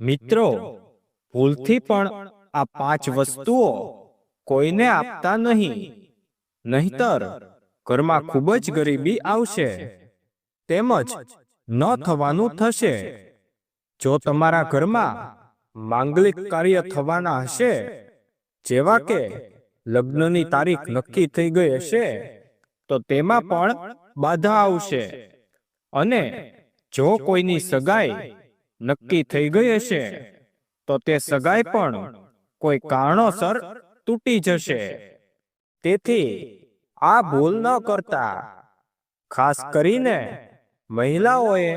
મિત્રો, ભૂલથી પણ આ પાંચ વસ્તુઓ કોઈને આપતા નહીં. નહીતર ઘરમાં ખૂબ જ ગરીબી આવશે. તેમજ ન થવાનું થશે. જો તમારા ઘરમાં માંગલિક કાર્ય થવાના હશે, જેવા કે લગ્નની તારીખ નક્કી થઈ ગઈ હશે, તો તેમાં પણ બાધા આવશે. અને જો કોઈની સગાઈ નક્કી થઈ ગઈ હશે. તો તે સગાઈ પણ કોઈ કારણોસર તૂટી જશે. તેથી આ ભૂલ ન કરતા ખાસ કરીને મહિલાઓએ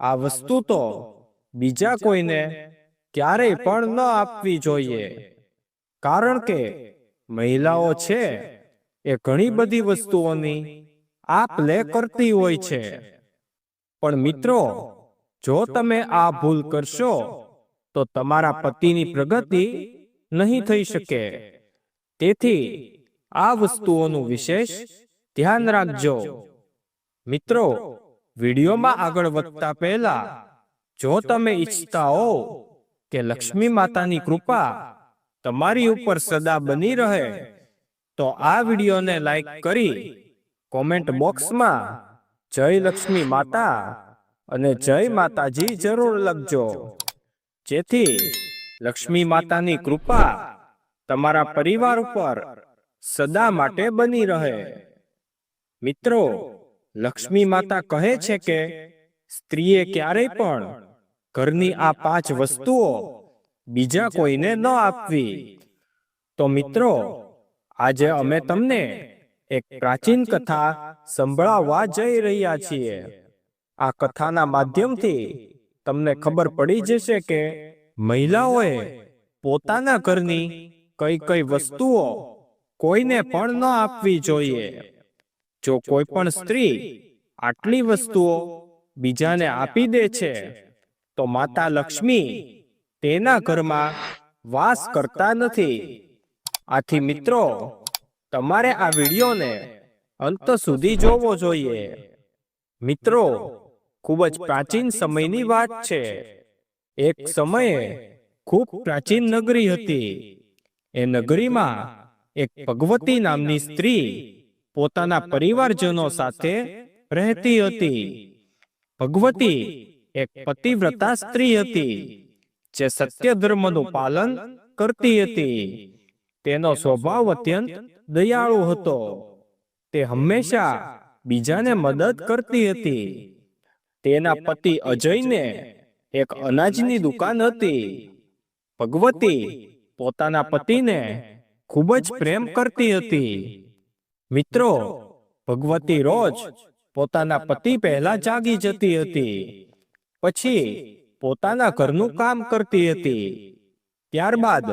આ વસ્તુ તો બીજા કોઈને ક્યારેય પણ ન આપવી જોઈએ. કારણ કે મહિલાઓ છે એ ઘણી બધી વસ્તુઓની આપ લે કરતી હોય છે. પણ મિત્રો જો તમે આ ભૂલ કરશો તો તમારા પતિની પ્રગતિ નહીં થઈ શકે. તેથી આ વસ્તુઓનું વિશેષ ધ્યાન રાખજો. મિત્રો વિડીયોમાં આગળ વધતા પહેલા જો તમે ઈચ્છતા હો કે લક્ષ્મી માતાની કૃપા તમારી ઉપર સદા બની રહે તો આ વિડીયોને લાઈક કરી કોમેન્ટ બોક્સમાં જય લક્ષ્મી માતા. અને જય માતાજી જરૂર લખજો. જેથી લક્ષ્મી માતાની કૃપા તમારા પરિવાર ઉપર સદા માટે બની રહે. મિત્રો લક્ષ્મી માતા કહે છે કે સ્ત્રીએ ક્યારેય પણ ઘરની આ પાંચ વસ્તુઓ બીજા કોઈને ન આપવી. તો મિત્રો આજે અમે તમને એક પ્રાચીન કથા સંભળાવવા જઈ રહ્યા છીએ. આ કથાના માધ્યમથી તમને ખબર પડી જશે કે મહિલાઓએ પોતાના ઘરની કઈ કઈ વસ્તુઓ કોઈને પણ ન આપવી જોઈએ. જો કોઈ પણ સ્ત્રી આટલી વસ્તુઓ બીજાને આપી દે છે તો માતા લક્ષ્મી તેના ઘરમાં વાસ કરતા નથી. આથી મિત્રો તમારે આ વિડીયોને અંત સુધી જોવો જોઈએ. મિત્રો ખૂબ જ પ્રાચીન સમયની વાત છે. એક સમયે ખૂબ પ્રાચીન નગરી હતી. એ નગરીમાં એક ભગવતી નામની સ્ત્રી પોતાના પરિવારજનો સાથે રહેતી હતી. ભગવતી એક પતિવ્રતા સ્ત્રી હતી, જે સત્ય ધર્મનું પાલન કરતી હતી. તેનો સ્વભાવ અત્યંત દયાળુ હતો. તે હંમેશા બીજાને મદદ કરતી હતી. તેના પતિ અજયને એક અનાજની દુકાન હતી. ભગવતી પોતાના પતિને ખૂબ જ પ્રેમ કરતી હતી. મિત્રો ભગવતી રોજ પોતાના પતિ પહેલા જાગી જતી હતી. પછી પોતાના ઘરનું કામ કરતી હતી. ત્યારબાદ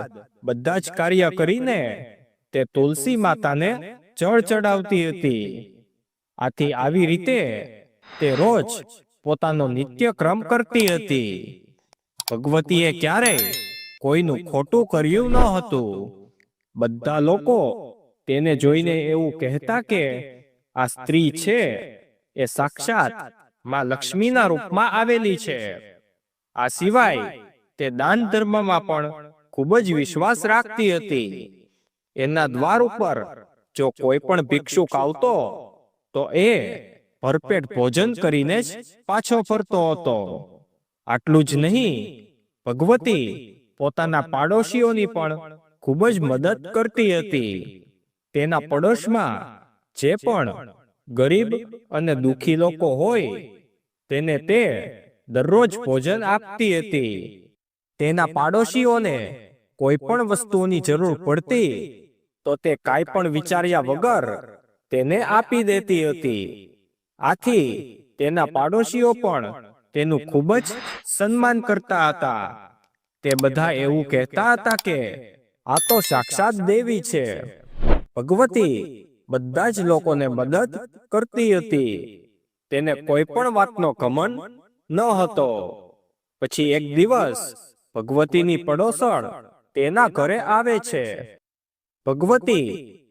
બધા જ કાર્ય કરીને તે તુલસી માતાને જળ ચડાવતી હતી. આથી આવી રીતે તે રોજ પોતાનો નિત્યક્રમ કરતી હતી. ભગવતીએ ક્યારેય કોઈનું ખોટું કર્યું ન હતું. બધા લોકો તેને જોઈને એવું કહેતા કે આ સ્ત્રી છે. એ સાક્ષાતમાં લક્ષ્મીના રૂપમાં આવેલી છે. આ સિવાય તે દાન ધર્મમાં પણ ખૂબ જ વિશ્વાસ રાખતી હતી. એના દ્વાર ઉપર જો કોઈ પણ ભિક્ષુક આવતો તો એ ભરપેટ ભોજન કરીને જ પાછો ફરતો હતો. આટલું જ નહીં, ભગવતી પોતાના પાડોશીઓની પણ ખૂબ જ મદદ કરતી હતી. તેના પડોશમાં જે પણ ગરીબ અને દુખી લોકો હોય, તેને તે દરરોજ ભોજન આપતી હતી. તેના પાડોશીઓને કોઈ પણ વસ્તુની જરૂર પડતી, તો તે કાંઈ પણ વિચાર્યા વગર તેને આપી દેતી હતી. આથી તેના પાડોશીઓ પણ તેનું ખૂબ જ સન્માન કરતા હતા. તે બધા એવું કહેતા હતા કે આ તો સાક્ષાત દેવી છે. ભગવતી બધા જ લોકોને મદદ કરતી હતી. તેને કોઈ પણ વાતનો ઘમંડ ન હતો. પછી એક દિવસ ભગવતીની પડોસણ તેના ઘરે આવે છે. ભગવતી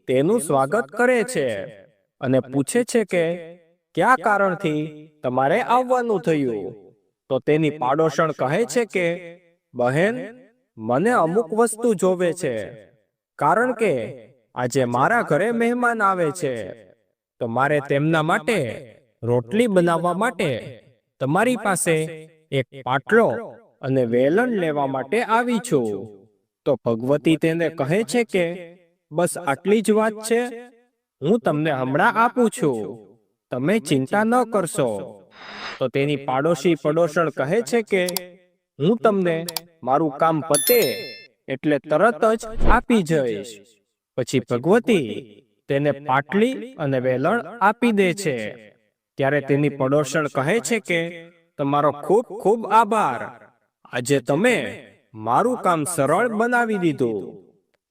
તેનું સ્વાગત કરે છે અને પૂછે છે કે કયા કારણથી તમારે આવવાનું થયું? તો તેની પાડોશણ કહે છે કે બહેન મને અમુક વસ્તુ જોવે છે. કારણ કે આજે મારા ઘરે મહેમાન આવે છે. તો મારે તેમના માટે રોટલી બનાવવા માટે તમારી પાસે એક પાટલો અને વેલણ લેવા માટે આવી છું. તો ભગવતી તેને કહે છે કે બસ આટલી જ વાત છે. હું તમને હમણાં આપું છું. તમે ચિંતા ન કરશો. તો તેની પાડોશી પડોશણ કહે છે કે હું તમને મારું કામ પતે એટલે તરત જ આપી જઈશ. પછી ભગવતી તેને પાટલી અને વેલણ આપી દે છે. ત્યારે તેની પડોશણ કહે છે કે તમારો ખૂબ ખૂબ આભાર. આજે તમે મારું કામ સરળ બનાવી દીધું.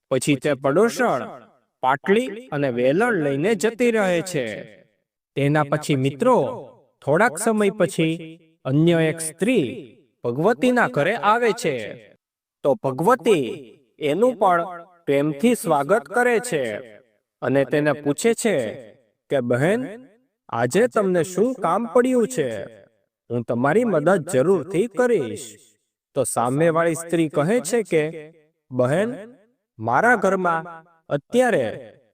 પછી તે પડોશણ પાટલી અને વેલણ લઈને જતી રહે છે. તેના પછી મિત્રો થોડાક સમય પછી અન્ય એક સ્ત્રી ભગવતીના ઘરે આવે છે. તો ભગવતી એનું પણ પ્રેમથી સ્વાગત કરે છે. અને તેને પૂછે છે કે બહેન આજે તમને શું કામ પડ્યું છે? હું તમારી મદદ જરૂરથી કરીશ. તો સામેવાળી સ્ત્રી કહે છે કે બહેન મારા ઘરમાં અત્યારે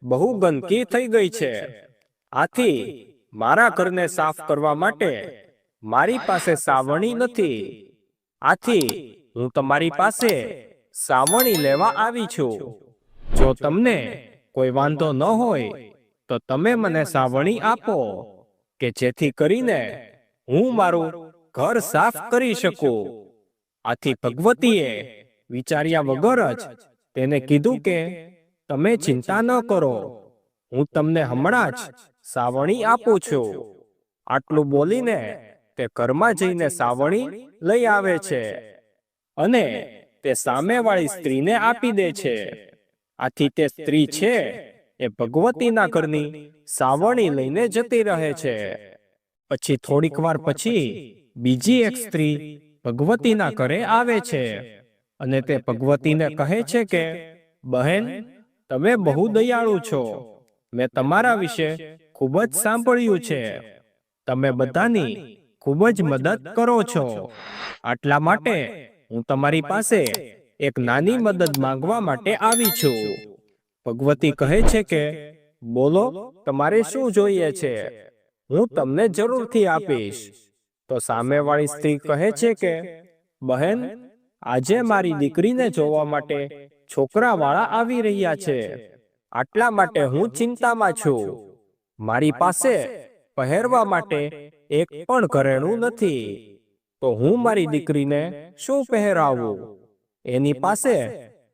બહુ ગંદકી થઈ ગઈ છે. આથી મારા ઘરને સાફ કરવા માટે મારી પાસે સાવણી નથી. આથી હું તમારી પાસે સાવણી લેવા આવી છું. જો તમને કોઈ વાંધો ન હોય, તો તમે મને સાવણી આપો, કે જેથી કરીને હું મારું ઘર સાફ કરી શકું. આથી ભગવતીએ વિચાર્યા વગર જ તેને કીધું કે, તમે ચિંતા ન કરો. હું તમને હમણાં જ સાવણી આપું છું. આટલું બોલીને તે ઘરમાં જઈને સાવણી લઈ આવે છે. અને તે સામેવાળી સ્ત્રીને આપી દે છે. આથી તે સ્ત્રી છે એ ભગવતીના ઘરની સાવણી લઈને જતી રહે છે. પછી થોડીક વાર પછી બીજી એક સ્ત્રી ભગવતીના ઘરે આવે છે. અને તે ભગવતીને કહે છે કે બહેન તમે બહુ દયાળુ છો. મેં તમારા વિશે ખૂબ જ સાંભળ્યું છે. તમે બધાની ખૂબ જ મદદ કરો છો. આટલા માટે હું તમારી પાસે એક નાની મદદ માંગવા માટે આવી છું. ભગવતી કહે છે કે બોલો તમારે શું જોઈએ છે? હું તમને જરૂરથી આપીશ. તો સામેવાળી સ્ત્રી કહે છે કે બહેન આજે મારી દીકરીને જોવા માટે છોકરાવાળા આવી રહ્યા છે. આટલા માટે હું ચિંતામાં છું. મારી પાસે પહેરવા માટે એક પણ ઘરેણું નથી. તો હું મારી દીકરીને શું પહેરાવું? એની પાસે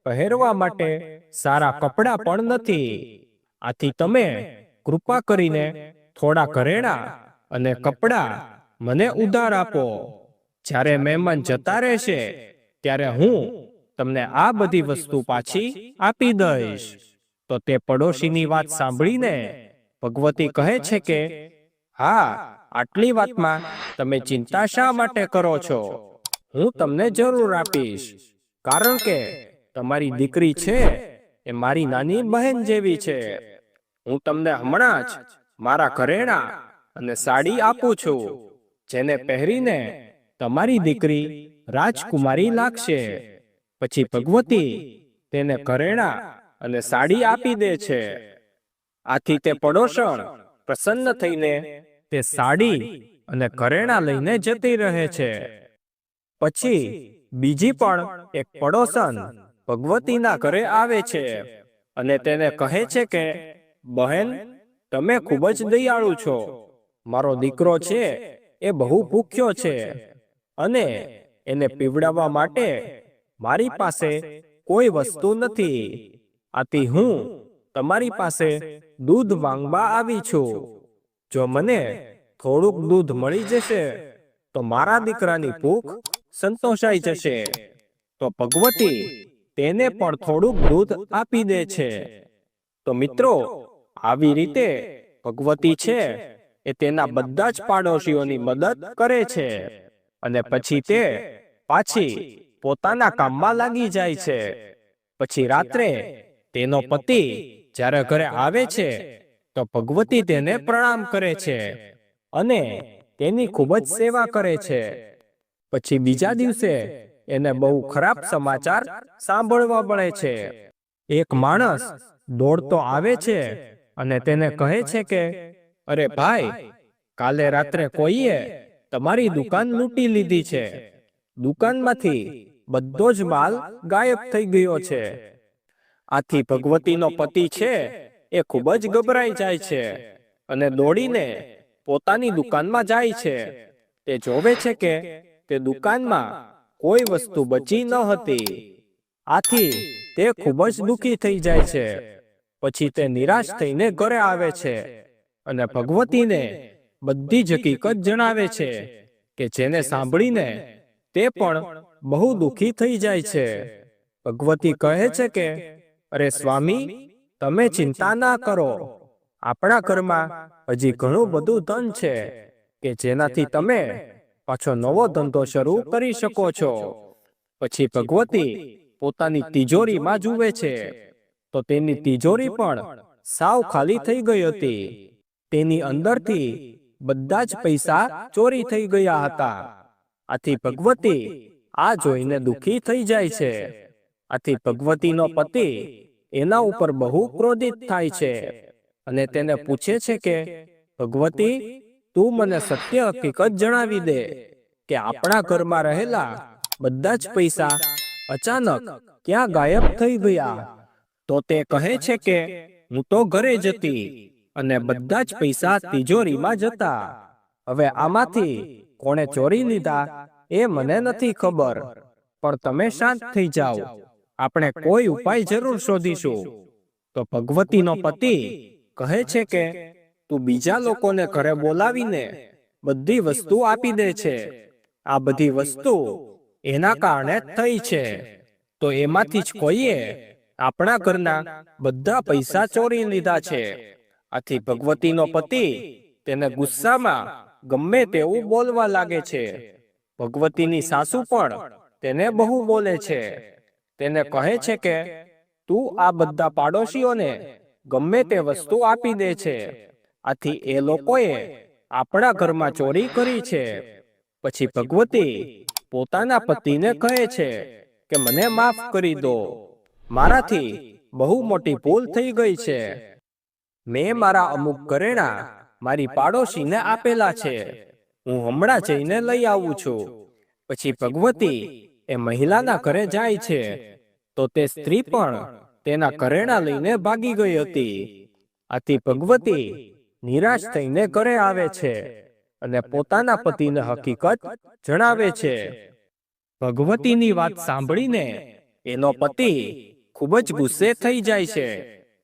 પહેરવા માટે સારા કપડાં પણ નથી. આથી તમે કૃપા કરીને થોડા ઘરેણા અને કપડાં મને ઉધાર આપો. જ્યારે મહેમાન જતા રહેશે ત્યારે હું તમને આ બધી વસ્તુ પાછી આપી દઈશ. તો તે પડોશીની વાત સાંભળીને ભગવતી કહે છે કે હા આટલી વાતમાં તમે ચિંતા શા માટે કરો છો? હું તમને જરૂર આપીશ. કારણ કે તમારી દીકરી છે એ મારી નાની બહેન જેવી છે. હું તમને હમણાં જ મારા ઘરેણા અને સાડી આપું છું જેને પહેરીને તમારી દીકરી રાજકુમારી લાગશે. પછી ભગવતી તેને ઘરેણા અને સાડી આપી દે છે. આથી તે પડોશણ પ્રસન્ન થઈને તે સાડી અને ઘરેણા લઈને જતી રહે છે. પછી બીજી પણ એક પડોશન ભગવતીના ઘરે આવે છે અને તેને કહે છે કે બહેન તમે ખૂબ જ દયાળુ છો. મારો દીકરો છે એ બહુ ભૂખ્યો છે. અને એને પીવડાવવા માટે મારી પાસે કોઈ વસ્તુ નથી. આથી હું તમારી પાસે દૂધ માંગવા આવી છું. જો મને થોડુંક દૂધ મળી જશે તો મારા દીકરાની ભૂખ સંતોષાઈ જશે. તો ભગવતી તેને પણ થોડુંક દૂધ આપી દે છે. તો મિત્રો આવી રીતે ભગવતી છે એ તેના બધા જ પાડોશીઓની મદદ કરે છે. અને પછી તે પાછી પોતાના કામમાં લાગી જાય છે. પછી રાત્રે તેનો પતિ જ્યારે ઘરે આવે છે તો ભગવતી તેને પ્રણામ કરે છે અને તેની ખૂબ જ સેવા કરે છે. પછી બીજા દિવસે એને બહુ ખરાબ સમાચાર સાંભળવા મળે છે. એક માણસ દોડતો આવે છે અને તેને કહે છે કે અરે ભાઈ કાલે રાત્રે કોઈએ તમારી દુકાન લૂંટી લીધી છે. દુકાનમાંથી બધો જ માલ ગાયબ થઈ ગયો છે. આથી ભગવતીનો પતિ છે એ ખૂબ જ ગભરાઈ જાય છે અને દોડીને પોતાની દુકાનમાં જાય છે. તે જોવે છે કે તે દુકાનમાં કોઈ વસ્તુ બચી ન હતી. આથી તે ખૂબ જ દુઃખી થઈ જાય છે. પછી તે નિરાશ થઈને ઘરે આવે છે. અને ભગવતીને બધી જ હકીકત જણાવે છે કે જેને સાંભળીને તે પણ બહુ દુઃખી થઈ જાય છે. ભગવતી કહે છે કે અરે સ્વામી તમે ચિંતા ના કરો. આપણા ઘરમાં હજી ઘણું બધું ધન છે કે જેનાથી તમે પાછો નવો ધંધો શરૂ કરી શકો છો. પછી ભગવતી પોતાની તિજોરીમાં જુએ છે. તો તેની તિજોરી પણ સાવ ખાલી થઈ ગઈ હતી. તેની અંદરથી બધા જ પૈસા ચોરી થઈ ગયા હતા. આથી ભગવતી આ જોઈને દુઃખી થઈ જાય છે. આથી ભગવતીનો પતિ એના ઉપર બહુ ક્રોધિત થાય છે. અને તેને પૂછે છે કે ભગવતી તું મને સત્ય હકીકત જણાવી દે કે આપણા ઘરમાં રહેલા બધા જ પૈસા અચાનક ક્યાં ગાયબ થઈ ગયા? તો તે કહે છે કે હું તો ઘરે જતી અને બધા જ પૈસા તિજોરીમાં જતા. હવે આમાંથી કોણે ચોરી લીધા? એ મને નથી ખબર. પણ તમે શાંત થઈ જાઓ. આપણે કોઈ ઉપાય જરૂર શોધીશું. તો ભગવતીનો પતિ કહે છે કે તું બીજા લોકોને ઘરે બોલાવીને બધી વસ્તુ આપી દે છે. આ બધી વસ્તુ એના કારણે થઈ છે. તો એમાંથી જ કોઈએ આપણા ઘરના બધા પૈસા ચોરી લીધા છે. આથી ભગવતીનો પતિ તેને ગુસ્સામાં ગમે તેવું બોલવા લાગે છે. ભગવતીની સાસુ પણ તેને બહુ બોલે છે. તેને કહે છે કે તું આ બધા પાડોશીઓને ગમે તે વસ્તુ આપી દે છે. આથી એ લોકોએ આપણા ઘરમાં ચોરી કરી છે. પછી ભગવતી પોતાના પતિને કહે છે કે મને માફ કરી દો. મારાથી બહુ મોટી ભૂલ થઈ ગઈ છે. મેં મારા અમુક ઘરેણા મારી પાડોશીને આપેલા છે. હું હમણાં જઈને લઈ આવું છું. પછી ભગવતી એ મહિલાના ઘરે જાય છે, તો તે સ્ત્રી પણ તેના ઘરેણા લઈને ભાગી ગઈ હતી. આથી ભગવતી નિરાશ થઈને ઘરે આવે છે અને પોતાના પતિને હકીકત જણાવે છે. ભગવતીની વાત સાંભળીને એનો પતિ ખૂબ જ ગુસ્સે થઈ જાય છે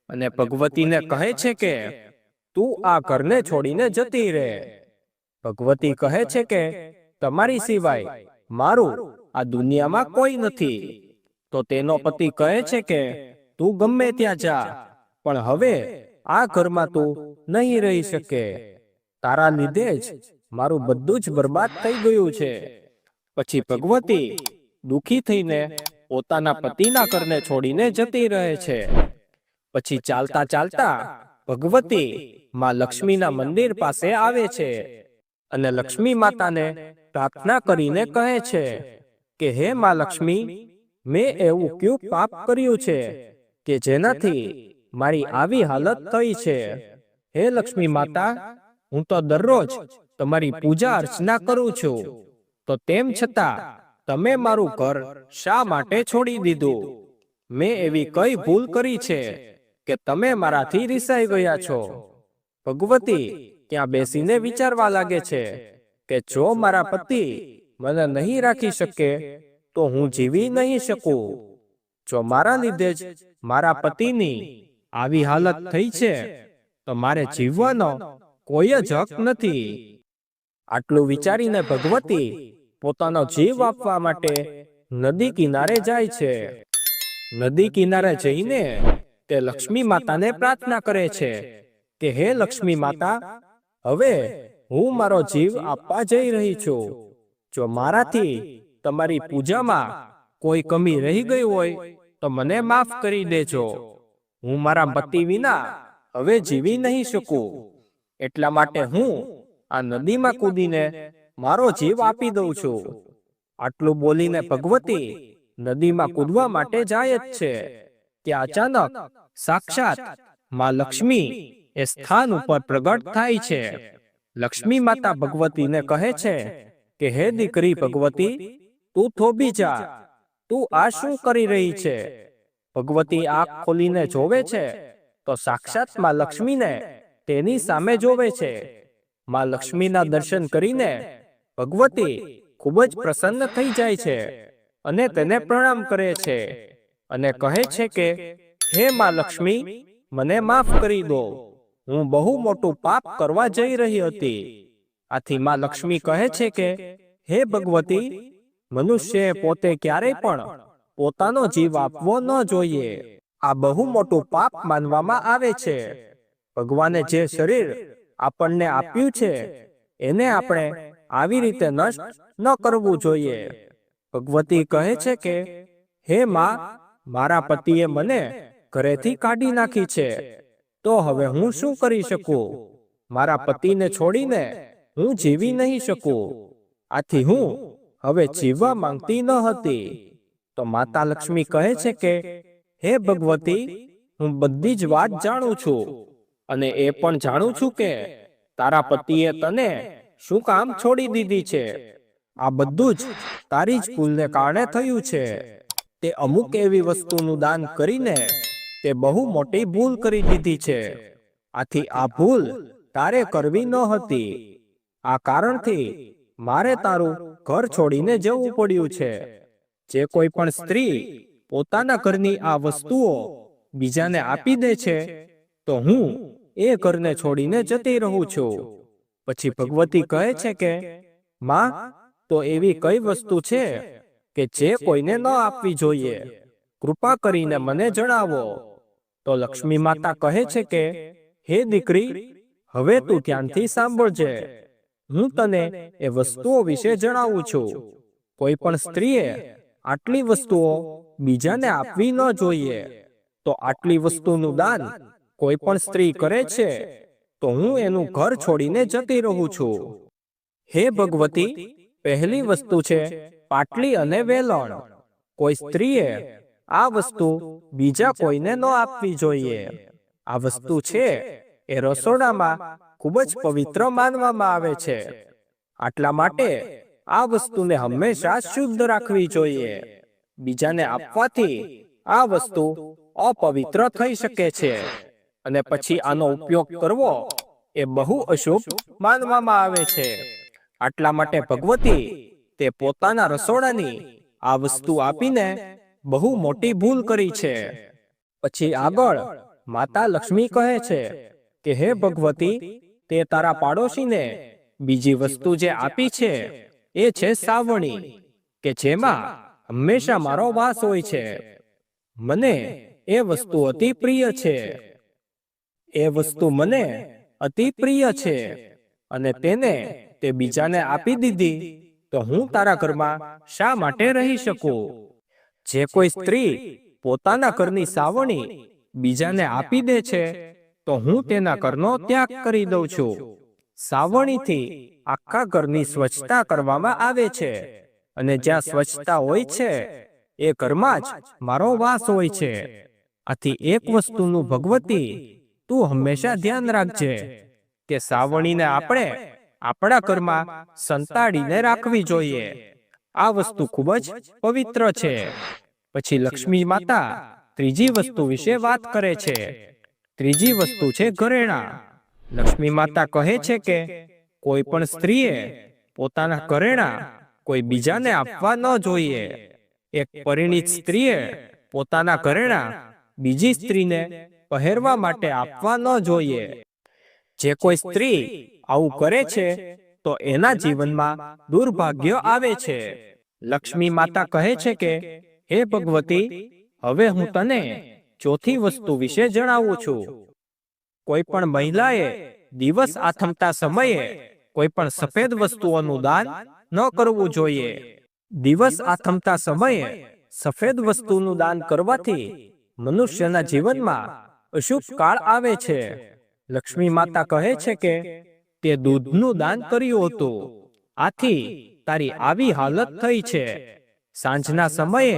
અને ભગવતીને કહે છે કે, તું આ ઘરને છોડીને જતી રહે ભગવતી કહે છે કે, તમારી સિવાય મારું આ દુનિયામાં કોઈ નથી. તો તેનો પતિ કહે છે કે તું ગમે ત્યાં જા પણ હવે આ ઘરમાં તું નહીં રહી શકે. તારા લીધે જ મારું બધું જ બરબાદ થઈ ગયું છે. પછી ભગવતી દુખી થઈને પોતાના પતિના ઘરને છોડીને જતી રહે છે. પછી ચાલતા ચાલતા ભગવતી માં લક્ષ્મીના મંદિર પાસે આવે છે અને લક્ષ્મી માતાને પ્રાર્થના કરીને કહે છે કે હે મા લક્ષ્મી મેં એવું કયું પાપ કર્યું છે કે જેનાથી મારી આવી હાલત થઈ છે? હે લક્ષ્મી માતા હું તો દરરોજ તમારી પૂજા અર્ચના કરું છું. તો તેમ છતાં તમે મારું ઘર શા માટે છોડી દીધું? મેં એવી કઈ ભૂલ કરી છે કે તમે મારાથી રિસાઈ ગયા છો? ભગવતી ત્યાં બેસીને વિચારવા લાગે છે કે જો મારા પતિ મને નહીં રાખી શકે તો હું જીવી નહીં શકું. જો મારા લીધે જ મારા પતિની આવી હાલત થઈ છે તો મારે જીવવાનો કોઈ જ હક નથી. આટલું વિચારીને ભગવતી પોતાનો જીવ આપવા માટે નદી કિનારે જાય છે. નદી કિનારે જઈને તે લક્ષ્મી માતાને પ્રાર્થના કરે છે કે હે લક્ષ્મી માતા હવે હું મારો જીવ આપવા જઈ રહી છું. જો મારાથી તમારી પૂજામાં કોઈ કમી રહી ગઈ હોય તો મને માફ કરી દેજો. હું મારા પતિ વિના હવે જીવી નહીં શકું. એટલા માટે હું આ નદીમાં કૂદીને મારો જીવ આપી દઉં છું. આટલું બોલીને ભગવતી નદીમાં કૂદવા માટે જાય જ છે ત્યાં અચાનક સાક્ષાતમાં લક્ષ્મી એ સ્થાન ઉપર પ્રગટ થાય છે. લક્ષ્મી માતા ભગવતીને કહે છે કે હે દીકરી ભગવતી તું થોભી જા. તું આ શું કરી રહી છે? ભગવતી આંખ ખોલીને જોવે છે? તો સાક્ષાતમાં લક્ષ્મીને તેની સામે જોવે છે. માં લક્ષ્મીના દર્શન કરીને ભગવતી ખૂબ જ પ્રસન્ન થઈ જાય છે અને તેને પ્રણામ કરે છે. અને કહે છે કે હે માં લક્ષ્મી મને માફ કરી દો. હું બહુ મોટું પાપ કરવા જઈ રહી હતી. આથી માં લક્ષ્મી કહે છે કે હે ભગવતી મનુષ્યએ પોતે ક્યારેય પણ પોતાનો જીવ આપવો ન જોઈએ. આ બહુ મોટું પાપ માનવામાં આવે છે. ભગવાને જે શરીર આપણને આપ્યું છે એને આપણે આવી રીતે નષ્ટ ન કરવું જોઈએ. ભગવતી કહે છે કે હે માં મારા પતિએ મને ઘરેથી કાઢી નાખી છે. તો હવે હું શું કરી શકું? મારા પતિને છોડીને હું જીવી નહીં શકું. આથી હું હવે જીવવા માંગતી ન હતી. તો માતા લક્ષ્મી કહે છે કે હે ભગવતી હું બધી જ વાત જાણું છું. અને એ પણ જાણું છું કે તારા પતિએ તને શું કામ છોડી દીધી છે? આ બધું જ તારી જ ભૂલને કારણે થયું છે. તે અમુક એવી વસ્તુનું દાન કરીને તે બહુ મોટી ભૂલ કરી દીધી છે. આથી આ ભૂલ તારે કરવી ન હતી. આ કારણથી મારે તારું ઘર છોડીને જવું પડ્યું છે. જે કોઈ પણ સ્ત્રી પોતાના ઘરની આ વસ્તુઓ બીજાને આપી દે છે તો હું એ ઘરને છોડીને જતી રહું છું. પછી ભગવતી કહે છે કે માં તો એવી કઈ વસ્તુ છે કે જે કોઈને ન આપવી જોઈએ? કૃપા કરીને મને જણાવો. તો લક્ષ્મી માતા કહે છે કે હે દીકરી હવે તું ધ્યાનથી સાંભળજે. હું તને એ વસ્તુઓ વિશે જણાવું છું. કોઈ પણ સ્ત્રીએ આટલી વસ્તુઓ બીજાને આપવી ન જોઈએ. તો આટલી વસ્તુનું દાન કોઈ પણ સ્ત્રી કરે છે તો હું એનું ઘર છોડીને જતી રહું છું. હે ભગવતી પહેલી વસ્તુ છે પાટલી અને વેલણ. કોઈ સ્ત્રીએ આ વસ્તુ બીજા કોઈને ન આપવી જોઈએ. આ વસ્તુ છે એ રસોડામાં ખૂબ જ પવિત્ર માનવામાં આવે છે. આટલા માટે આ વસ્તુને હંમેશા શુદ્ધ રાખવી જોઈએ. બીજાને આપવાથી આ વસ્તુ અપવિત્ર થઈ શકે છે. અને પછી આનો ઉપયોગ કરવો એ બહુ અશુભ માનવામાં આવે છે. આટલા માટે ભગવતી તે પોતાના રસોડાની આ વસ્તુ આપીને બહુ મોટી ભૂલ કરી છે. પછી આગળ માતા લક્ષ્મી કહે છે કે હે ભગવતી તે તારા પાડોશીને બીજી વસ્તુ જે આપી છે, એ છે સાવણી, કે જેમાં હંમેશા મારો વાસ હોય છે. મને એ વસ્તુ અતિ પ્રિય છે. એ વસ્તુ મને અતિ પ્રિય છે. અને તેને તે બીજાને આપી દીધી, તો હું તારા ઘરમાં શા માટે રહી શકું? જે કોઈ સ્ત્રી પોતાના ઘરની સાવણી બીજાને આપી દે છે તો હું તેના ઘરનો ત્યાગ કરી દઉં છું. સાવણીથી આખા ઘરની સ્વચ્છતા કરવામાં આવે છે. અને જ્યાં સ્વચ્છતા હોય છે, એ ઘરમાં જ મારો વાસ હોય છે. આથી એક વસ્તુનું ભગવતી તું હંમેશા ધ્યાન રાખજે, કે સાવણીને આપણે આપણા ઘરમાં સંતાડીને રાખવી જોઈએ. આ વસ્તુ ખૂબ જ પવિત્ર છે. પછી લક્ષ્મી માતા ત્રીજી વસ્તુ વિશે વાત કરે છે. ત્રીજી વસ્તુ છે ઘરેણા. લક્ષ્મી માતા કહે છે કે, કોઈ પણ સ્ત્રીએ પોતાના ઘરેણા કોઈ બીજાને આપવા ન જોઈએ. એક પરિણીત સ્ત્રીએ પોતાના ઘરેણા બીજી સ્ત્રીને પહેરવા માટે આપવા ન જોઈએ. જે કોઈ સ્ત્રી આવું કરે છે, તો એના જીવનમાં દુર્ભાગ્ય આવે છે. લક્ષ્મી માતા કહે છે કે, હે ભગવતી, હવે હું તને ચોથી વસ્તુ વિશે જણાવું છું. કોઈ પણ મહિલાએ દિવસ આથમતા સમયે કોઈ પણ સફેદ વસ્તુઓનું દાન ન કરવું જોઈએ. દિવસ આથમતા સમયે સફેદ વસ્તુનું દાન કરવાથી મનુષ્યના જીવનમાં અશુભ કાળ આવે છે. લક્ષ્મી માતા કહે છે કે તે દૂધનું દાન કર્યું હતું. આથી તારી આવી હાલત થઈ છે. સાંજના સમયે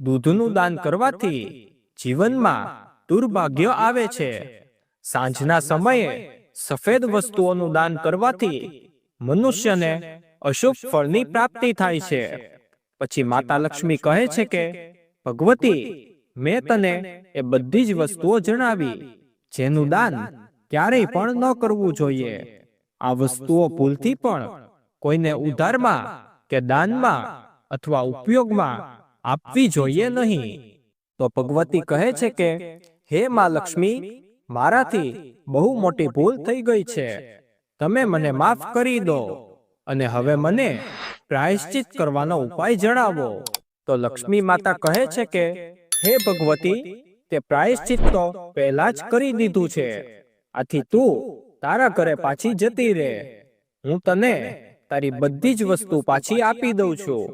દૂધનું દાન કરવાથી જીવનમાં દુર્ભાગ્ય આવે છે. સાંજના સમયે સફેદ વસ્તુઓનું દાન કરવાથી મનુષ્યને અશુભ ફળની પ્રાપ્તિ થાય છે. પછી માતા લક્ષ્મી કહે છે કે, ભગવતી, મેં તને એ બધી જ વસ્તુઓ જણાવી, જેનું દાન ક્યારેય પણ ન કરવું જોઈએ. આ વસ્તુઓ ભૂલથી પણ કોઈને ઉધારમાં કે દાનમાં અથવા ઉપયોગમાં આપવી જોઈએ નહીં. તો ભગવતી કહે છે કે હે માં લક્ષ્મી મારાથી બહુ મોટી ભૂલ થઈ ગઈ છે. તમે મને માફ કરી દો અને હવે મને પ્રાયશ્ચિત કરવાનો ઉપાય જણાવો. તો લક્ષ્મી માતા કહે છે કે હે ભગવતી તે પ્રાયશ્ચિત તો પહેલા જ કરી દીધું છે. આથી તું તારા ઘરે પાછી જતી રહે. હું તને તારી બધી જ વસ્તુ પાછી આપી દઉં છું.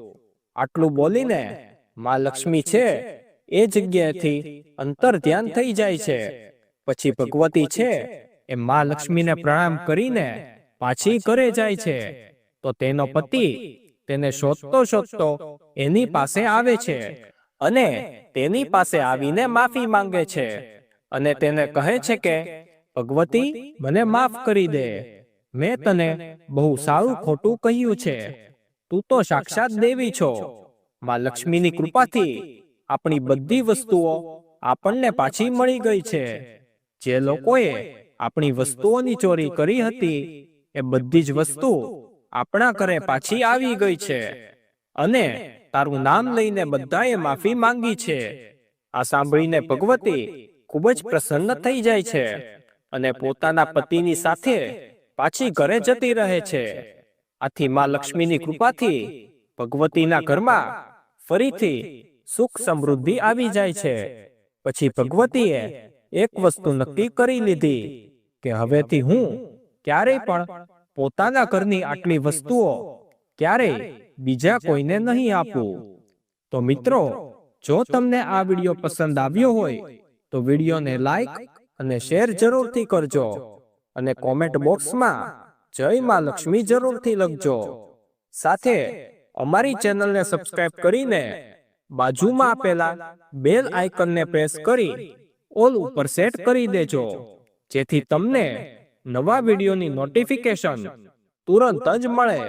આટલું બોલીને માં લક્ષ્મી છે. એ જગ્યાએથી અંતર ધ્યાન થઈ જાય છે. પછી ભગવતી છે એ માં લક્ષ્મીને પ્રણામ કરીને પાછી ઘરે જાય છે. તો તેનો પતિ તેને શોધતો શોધતો એની પાસે આવે છે અને તેની પાસે આવીને માફી માંગે છે. અને તેને કહે છે કે ભગવતી મને માફ કરી દે. મેં તને બહુ સારું ખોટું કહ્યું છે. તું તો સાક્ષાત દેવી છો. માં લક્ષ્મીની કૃપાથી આપણી બધી વસ્તુઓ આપણને પાછી મળી ગઈ છે. જે લોકોએ આપણી વસ્તુઓની ચોરી કરી હતી એ બધી જ વસ્તુ આપણા ઘરે પાછી આવી ગઈ છે. અને તારું નામ લઈને બધાએ માફી માંગી છે. આ સાંભળીને ભગવતી ખૂબ જ પ્રસન્ન થઈ જાય છે. અને પોતાના પતિની સાથે પાછી ઘરે જતી રહે છે. આથી માં લક્ષ્મીની કૃપાથી ભગવતીના ઘરમાં ફરીથી સુખ સમૃદ્ધિ આવી જાય છે. પછી ભગવતીએ એક વસ્તુ નક્કી કરી લીધી કે હવેથી હું ક્યારેય પણ પોતાના ઘરની આટલી વસ્તુઓ ક્યારેય બીજા કોઈને નહીં આપું. તો મિત્રો જો તમને આ વીડિયો પસંદ આવ્યો હોય તો વિડીયોને લાઈક અને શેર જરૂરથી કરજો. અને કોમેન્ટ બોક્સમાં જય માં લક્ષ્મી જરૂરથી લખજો. સાથે અમારી ચેનલને સબસ્ક્રાઇબ કરીને બાજુમાં આપેલા બેલ આઇકનને પ્રેસ કરી ઓલ ઉપર સેટ કરી દેજો. જેથી તમને નવા વિડીયોની નોટિફિકેશન તુરંત જ મળે.